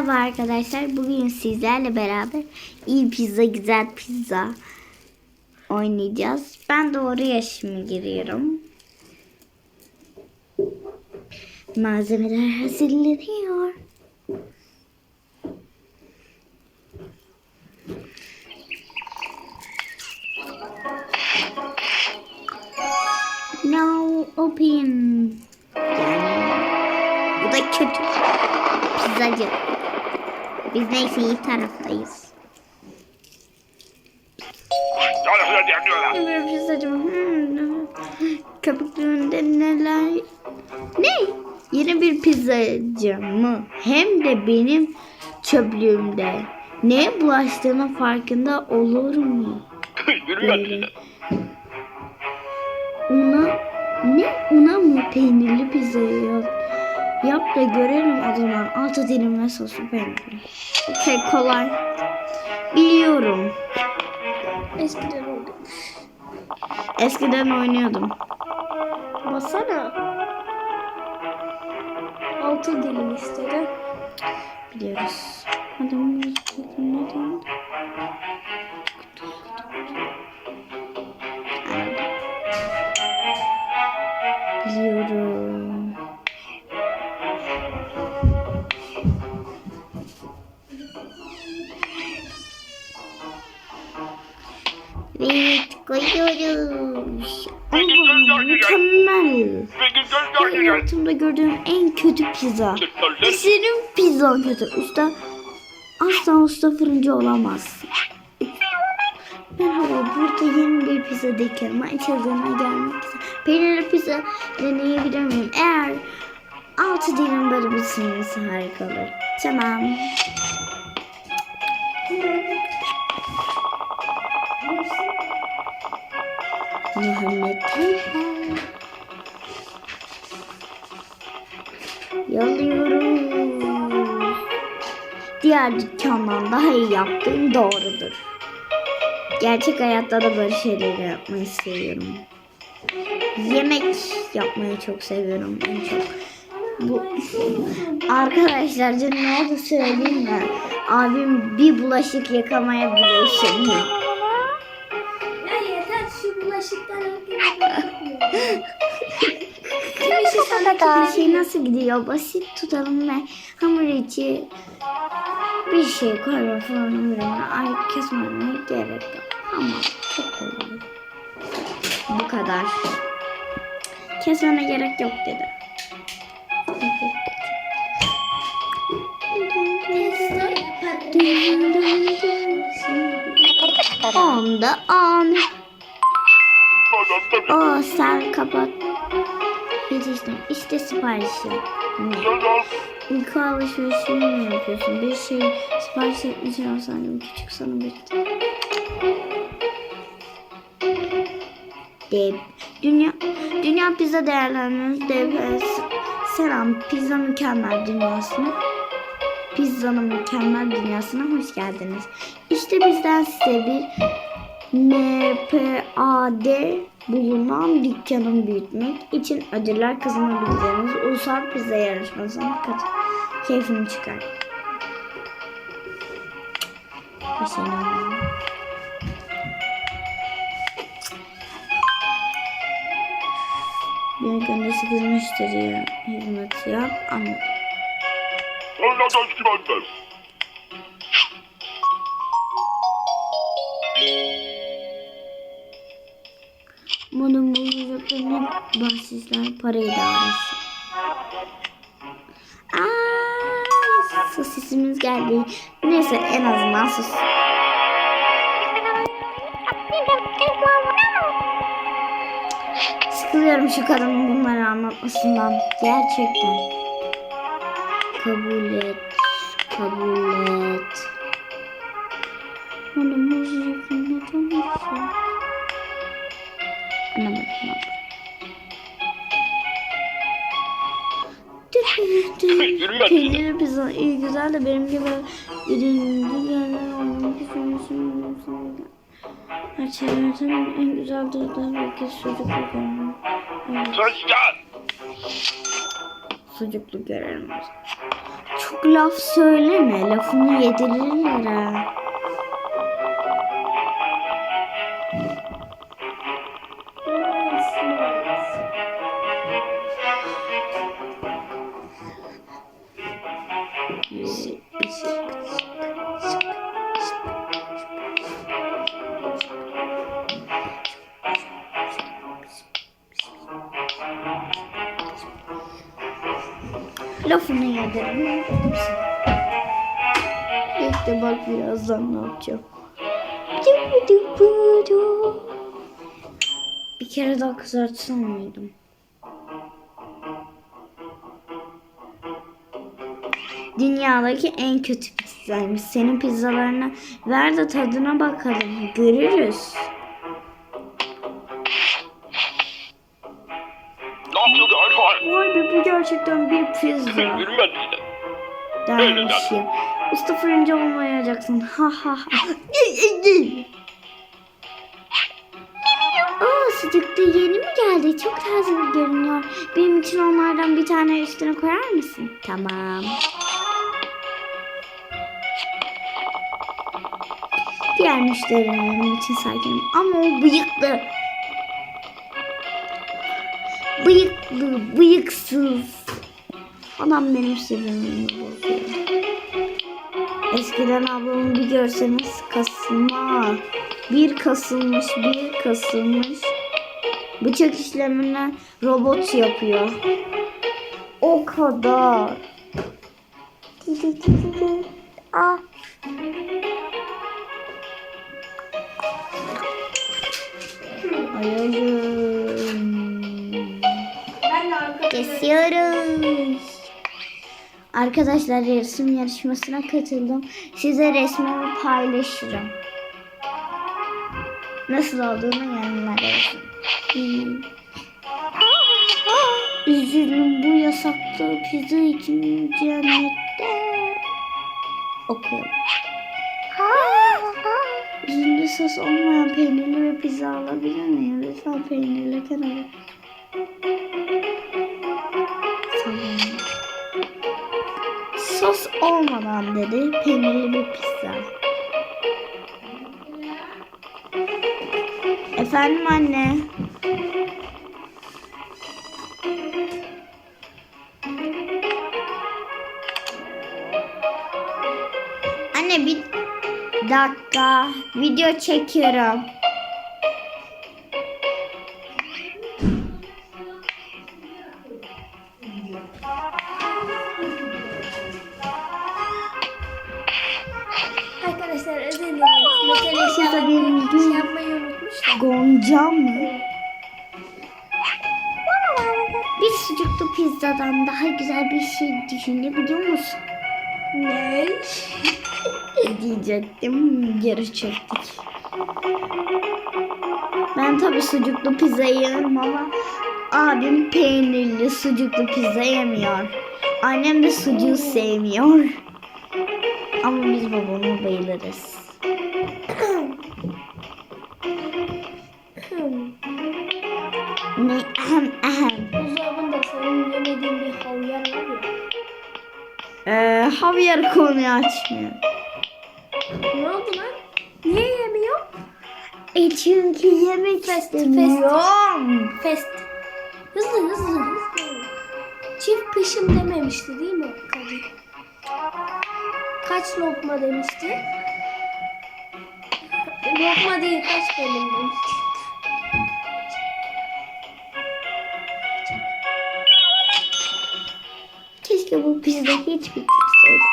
Merhaba arkadaşlar. Bugün sizlerle beraber iyi pizza güzel pizza oynayacağız. Ben doğru yaşımı giriyorum. Malzemeler hazırlanıyor. No open. Yani bu da kötü. Pizzacı. Biz neyse iyi taraftayız. Bir pizzacı mı? Hmm. Köpüklüğünde neler? Ne? Yeni bir pizzacı mı? Hem de benim çöplüğümde. Neye bulaştığının farkında olur mu? Böyle. Una ne? Una mı peynirli pizza yap, yap da görelim o zaman. Altı dilim soslu peynirli. Okey kolay. Biliyorum. Eskiden oldu. Eskiden oynuyordum. Basana. Altı dilim istedi. Biliyoruz. Adamın neden? Biliyorum. Evet koyuyoruz. Allah'ım mükemmel. Hayatımda gördüğüm en kötü pizza. Senin pizzan kötü. Usta asla usta fırıncı olamaz. Merhaba burada yeni bir pizza dükkanıma içeriğine gelmek istedim. Peynirli pizza deneyebilir miyim? Eğer altı dilim verebilirsiniz harika olur. Tamam. Muhammed Tayfan. Yolluyoruz. Diğer dükkandan daha iyi yaptığım doğrudur. Gerçek hayatta da böyle şeyleri yapmayı seviyorum. Yemek yapmayı çok seviyorum en çok. Bu arkadaşlar ne oldu söyleyeyim mi? Abim bir bulaşık yıkamaya bile üşeniyor. Kim işi sana Bir şey nasıl gidiyor? Basit tutalım ve hamur içi bir şey koyma fırının birine. Ay kesmeme gerek yok. Ama çok kolay. Bu kadar. Kesmene gerek yok dedi. Onda on. O sen kapat. Yetiştim. İşte siparişi. Ne? İlk alışverişini mi yapıyorsun? Bir şey sipariş etmek için olsaydım küçük sana bir Dev. Dünya, dünya pizza değerlendirmemiz dev. Selam pizza mükemmel dünyasına. Pizzanın mükemmel dünyasına hoş geldiniz. İşte bizden size bir MPAD bulunan dükkanın büyütmek için ödüller kazanabileceğiniz ulusal pizza yarışmasına katıl. Keyfini çıkar. Bir şey. Bir günde 8 müşteriye hizmet yap. Anladım. Bunun bulacaklarını bahsizler para idaresi. Aa, sosisimiz geldi. Neyse en azından sos. Sıkılıyorum şu kadının bunları anlatmasından. Gerçekten. Kabul et. Kabul et. Onun bulacaklarını tanıyorsun. Anlamadım. Peynirli pizza iyi güzel de benim gibi birinci yerler olmak istiyorsun. Her şeylerden en güzel duyduğum belki çocuklu görünüm. Evet, Çocuklar! Sucuklu görelim. Çok laf söyleme. Lafını yedirirler ha. Lafını yedirirler. Bekle bak birazdan ne yapacağım. Bir kere daha kızartsam mıydım? Dünyadaki en kötü pizzaymış. Senin pizzalarına ver de tadına bakalım. Görürüz. Bilmem işte. Dermişim. Usta fırıncı olmayacaksın. Ha ha ha. Aa sıcakta yeni mi geldi? Çok taze görünüyor. Benim için onlardan bir tane üstüne koyar mısın? Tamam. Diğer müşterilerim için sakinim. Ama o bıyıklı. Bıyıklı, bıyıksız. Adam benim sinirimi bozuyor. Eskiden ablamı bir görseniz kasılma. Bir kasılmış, bir kasılmış. Bıçak işlemini robot yapıyor. O kadar. Ah. Ayağım. Kesiyoruz. Arkadaşlar resim yarışmasına katıldım. Size resmimi paylaşırım. Nasıl olduğunu yorumlara yazın. Hmm. Üzülüm bu yasaklı pizza için cennette. Okuyalım. Üzümlü sos olmayan peynirli ve pizza alabilir miyim? Lütfen peynirli kenara. Tamam. Sos olmadan dedi. Peynirli pizza. Efendim anne. Anne bir dakika. Video çekiyorum. Çektik. Ben tabii sucuklu pizza yerim ama abim peynirli sucuklu pizza yemiyor. Annem de sucuğu sevmiyor. Ama biz babamla bayılırız. Ne ahem ahem. Buzdolabında senin yemediğin bir havyar var ya. Ee, Javier konuyu açmıyor. E çünkü yemek istemiyorum. Fest. Hızlı hızlı hızlı. Çift pişim dememişti değil mi kadın? Kaç lokma demişti? Lokma değil kaç bölüm demişti. Keşke bu pizza hiç bitmeseydi.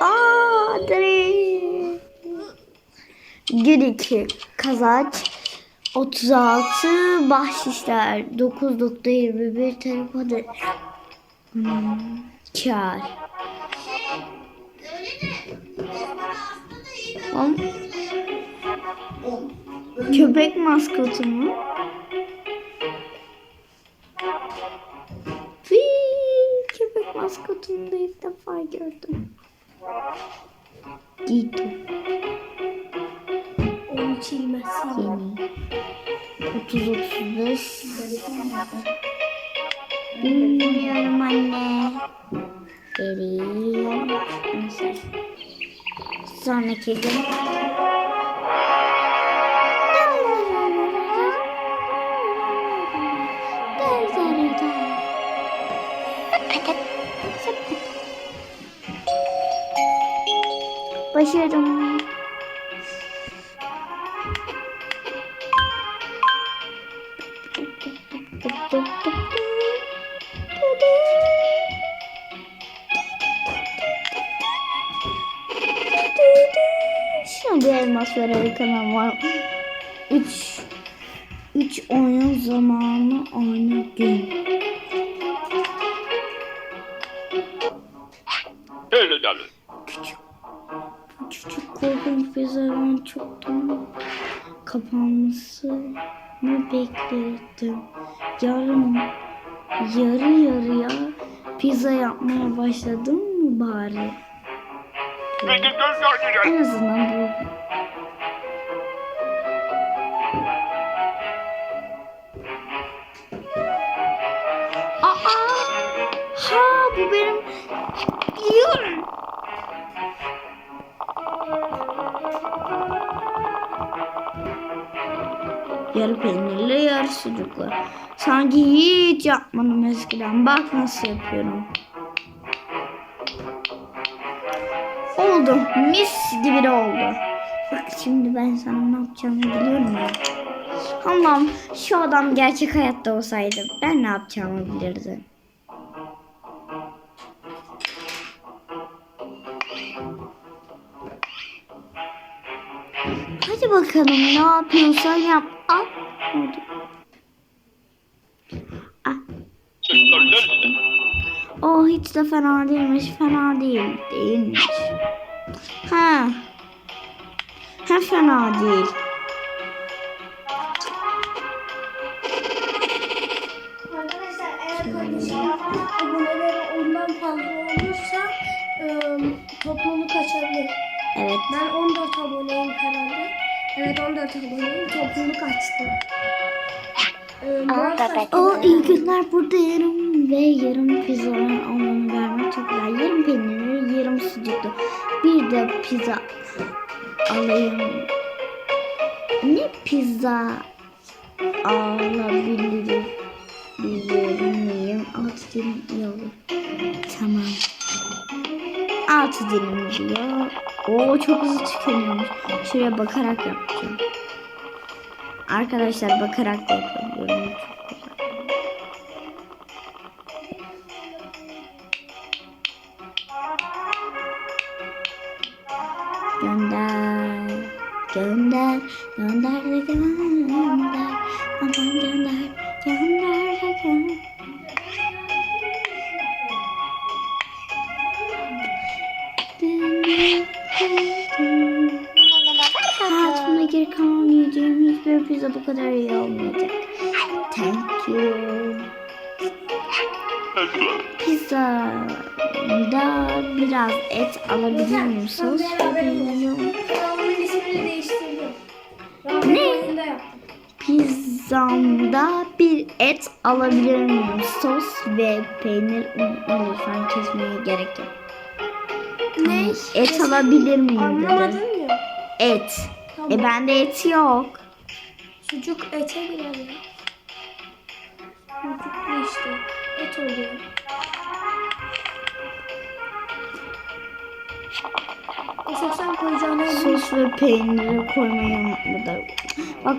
Aa, direkt. Gün 2 kazanç 36 bahşişler 9.21 telefonu hmm, kar. Am- Köpek maskotu mu? Fii, köpek maskotunu da ilk defa gördüm. Gito Onu çiğmezsin. yeni. 30 35 Bilmiyorum anne. Geri. Neyse. Sonraki gün. Başarım. Küçük korkunç bir zaman çoktan kapanmasını beklerdim. Yarın yarı yarıya pizza yapmaya başladım mı bari? En azından bu. Aa! Ha bu benim biliyorum. Yarı peynirli yarı sucuklu. Sanki hiç yapmadım eskiden. Bak nasıl yapıyorum. Oldu. Mis gibi de oldu. Bak şimdi ben sana ne yapacağımı biliyorum ya. Allah'ım şu adam gerçek hayatta olsaydı ben ne yapacağımı bilirdim. Hadi bakalım ne yapıyorsan yap. Al. Oldu. Ah. Teşekkürler. O hiç de fena değilmiş. Fena değil. Değilmiş. Ha. Ha fena değil. Toplamı kaçabilir. Evet. Ben 14 aboneyim herhalde. Evet 14 aboneyim. Toplamı kaçtı. Ee, O iyi günler burada yarım ve yarım pizzaların olduğunu görmek çok güzel. Yarım peynirli, yarım sucuklu. Bir de pizza alayım. Ne pizza alabilirim? Biliyorum miyim? Altı dilim iyi olur. Tamam. Altı dilim diyor. Oo çok hızlı tükeniyormuş. Şuraya bakarak yapacağım. Arkadaşlar bakarak da yapabiliyorum. Gönder, gönder, gönder de gönder, aman gönder, gönder de gönder. Hayatımda geri kalan yiyeceğim hiçbir pizza bu kadar iyi olmayacak. Thank you. Pizzada biraz et alabilir miyim? Sos. Ben Ne? Pizzamda bir et alabilir miyim? Sos ve peynir lütfen kesmeye gerek yok. Ne? Et alabilir miyim dedi. Anlamadın ya. Et. Tamam. E bende et yok. Sucuk ete girer ya. Sucuklu işte. Et oluyor. Koyacağına emin Sos ve peyniri koymayı unutmadım. Bak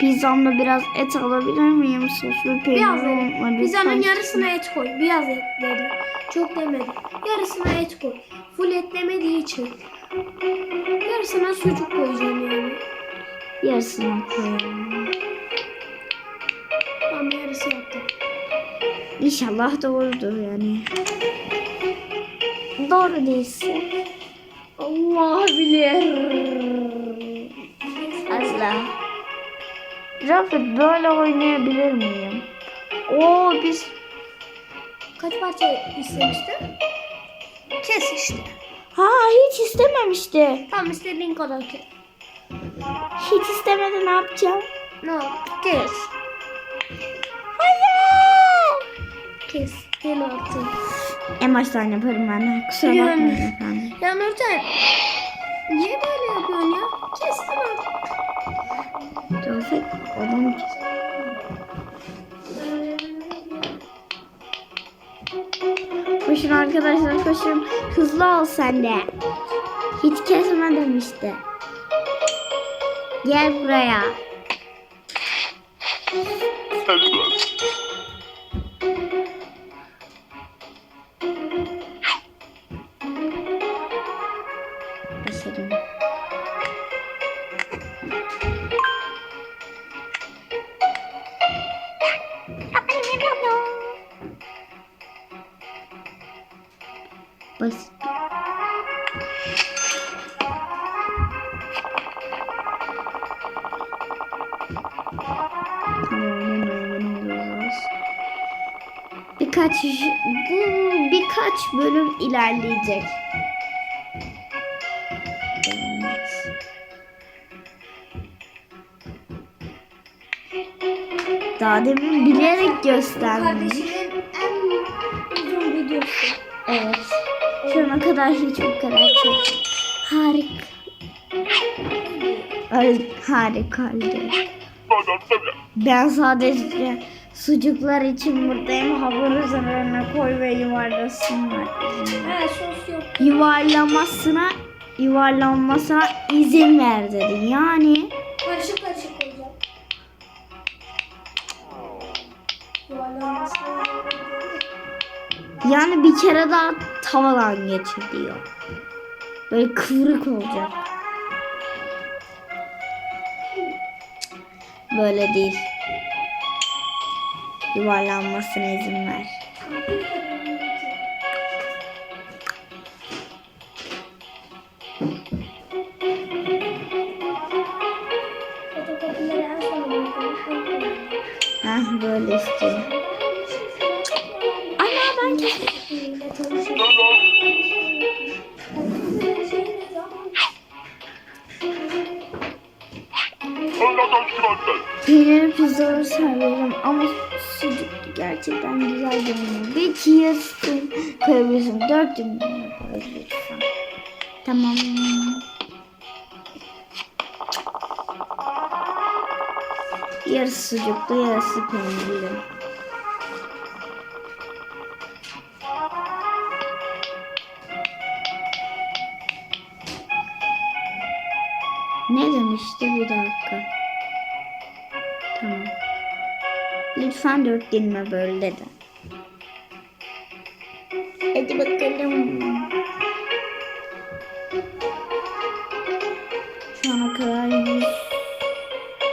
pizzamda biraz et alabilir miyim? Sos ve peyniri Biraz unutma. Pizzanın yarısına et koy. Biraz et dedi. Çok demedi. Yarısına et koy. Full et demediği için. Yarısına sucuk koyacağım yani. Yarısını koyalım. Tamam yarısı yaptım. İnşallah doğrudur yani. Doğru değilse. Allah bilir. Asla. Rafet böyle oynayabilir miyim? Oo biz Kaç parça istemiştin? Kes işte. ha hiç istememişti. Tamam istediğin kadar kes. Hiç istemedi ne yapacağım? No, kes. Hayır. Kes. Gel artık. En baştan yaparım ben. Kusura bakmayın efendim. Ya Nurten. Niye böyle yapıyorsun ya? Kestim artık. Tevfik adam Koşun arkadaşlar koşun. Hızlı ol sen de. Hiç kesme demişti. Gel buraya. Hello. İlerleyecek. Daha demin bilerek. Kardeşimin en uzun videosu. Evet. Şu ana kadar hiç bu kadar çok harika. Ay, harikaydı. Ben sadece sucuklar için buradayım. Hamur üzerine koy ve yuvarlasınlar. He sos yok. Yuvarlamasına yuvarlanmasına izin ver dedi. Yani Karışık karışık olacak. Yuvarlanmasına. yani bir kere daha tavalan geçir diyor. Böyle kıvrık olacak. Böyle değil. Yuvarlanmasına izin ver. Heh böyle istiyor. Ana ben? Peynirli pizzaları severim ama gerçekten güzel görünüyor. Bir chia spoon koyabilirsin. Dört yaparız lütfen. Tamam. Yarısı sucuklu, yarısı peynirli. Ne demişti bir dakika. Lütfen dört dilime böl dedi. Hadi bakalım. Şu ana kadar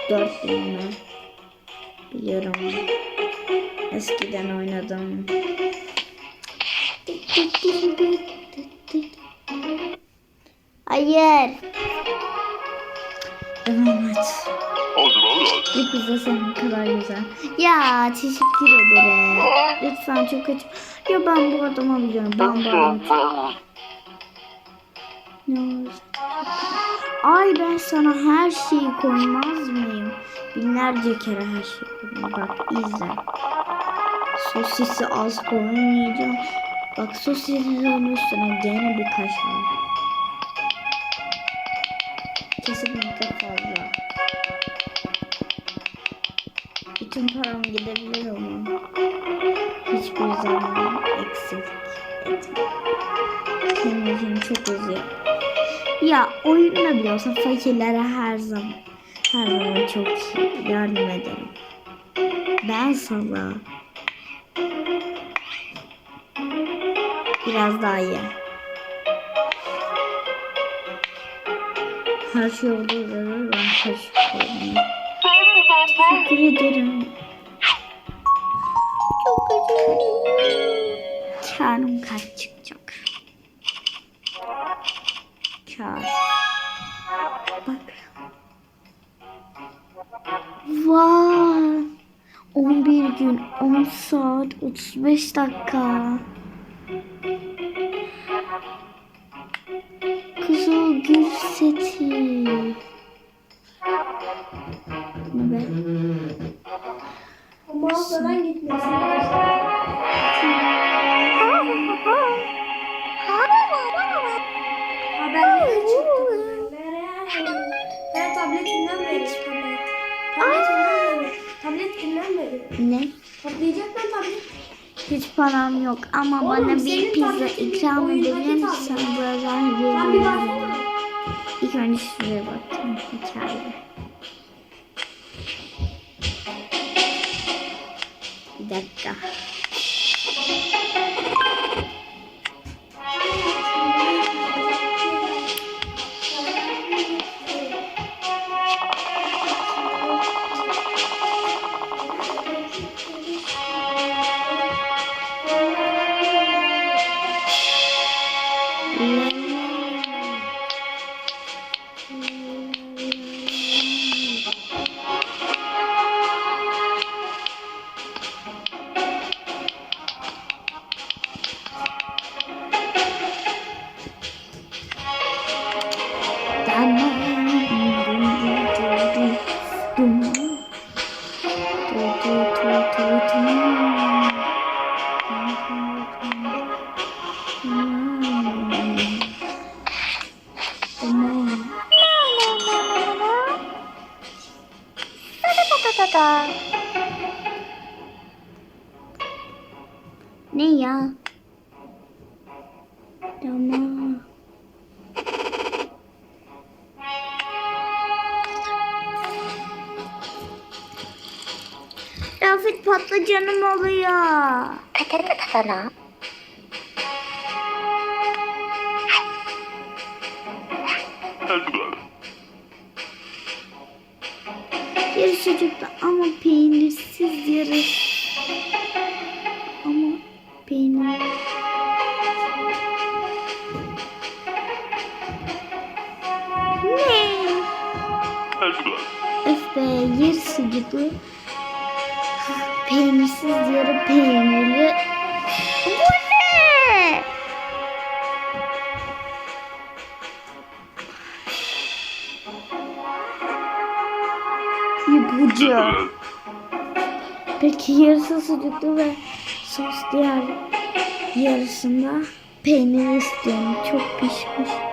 104 dilime. Biliyorum. Eskiden oynadım. Hayır. Devam pizza senin kadar güzel. Ya teşekkür ederim. Lütfen çok aç. Ya ben bu adamı biliyorum. Ben bu adamı. Ne olur. Ay ben sana her şeyi koymaz mıyım? Binlerce kere her şeyi koydum. Bak izle. Sosisi az koymayacağım. Bak sosisin üstüne gene bir kaş var. Kesinlikle Bütün param gidebilir ama hiçbir zaman eksik etme. Senin için çok üzüyor. Ya oyunda bile olsa fakirlere her zaman her zaman çok yardım ederim. Ben sana biraz daha iyi. Her şey olduğu üzere ben kaşık koydum. Teşekkür ederim. Çok acı. Karım kaç çıkacak? Kar. Bak. Vay. 11 gün 10 saat 35 dakika. Kızıl gül seti. Bunu ben. Ama oradan gitmesin. Haberleri çıktı. Ben tabletimden beri tablet. Tabletimden beri. Tablet kimden beri? Ne? Toplayacak ben tablet. Hiç param yok ama Oğlum, bana bir pizza ikram edebilir misin? Buradan yiyelim. İlk önce şuraya bakayım hikaye. Bir dakika. Patlıcanım oluyor. Teşekkürler. İpucu. Peki yarısı sucuklu ve sos diğer yarısında peynir istiyorum. Çok pişmiş.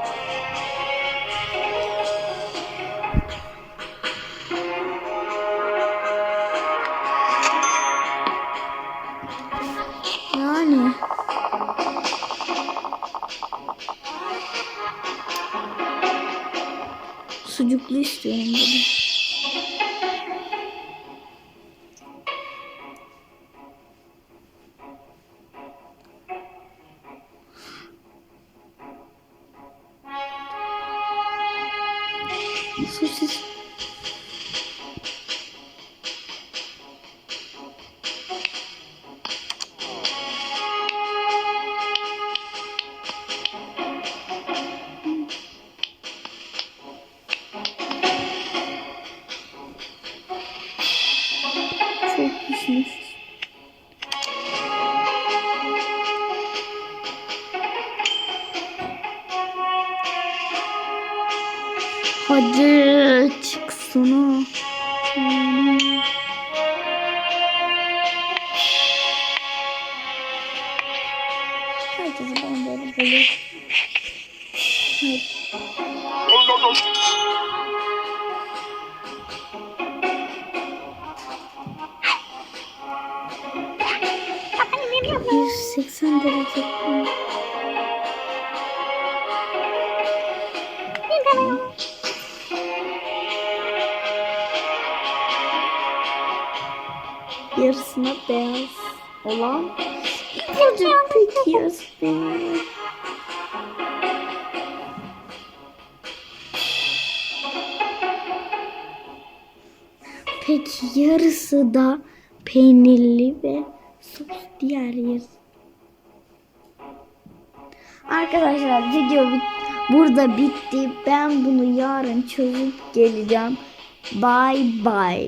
180 derece. Yarısına beyaz olan peki yarısı beyaz. Peki yarısı da peynirli ve yarısı. Arkadaşlar video bit burada bitti. Ben bunu yarın çözüp geleceğim. Bye bye.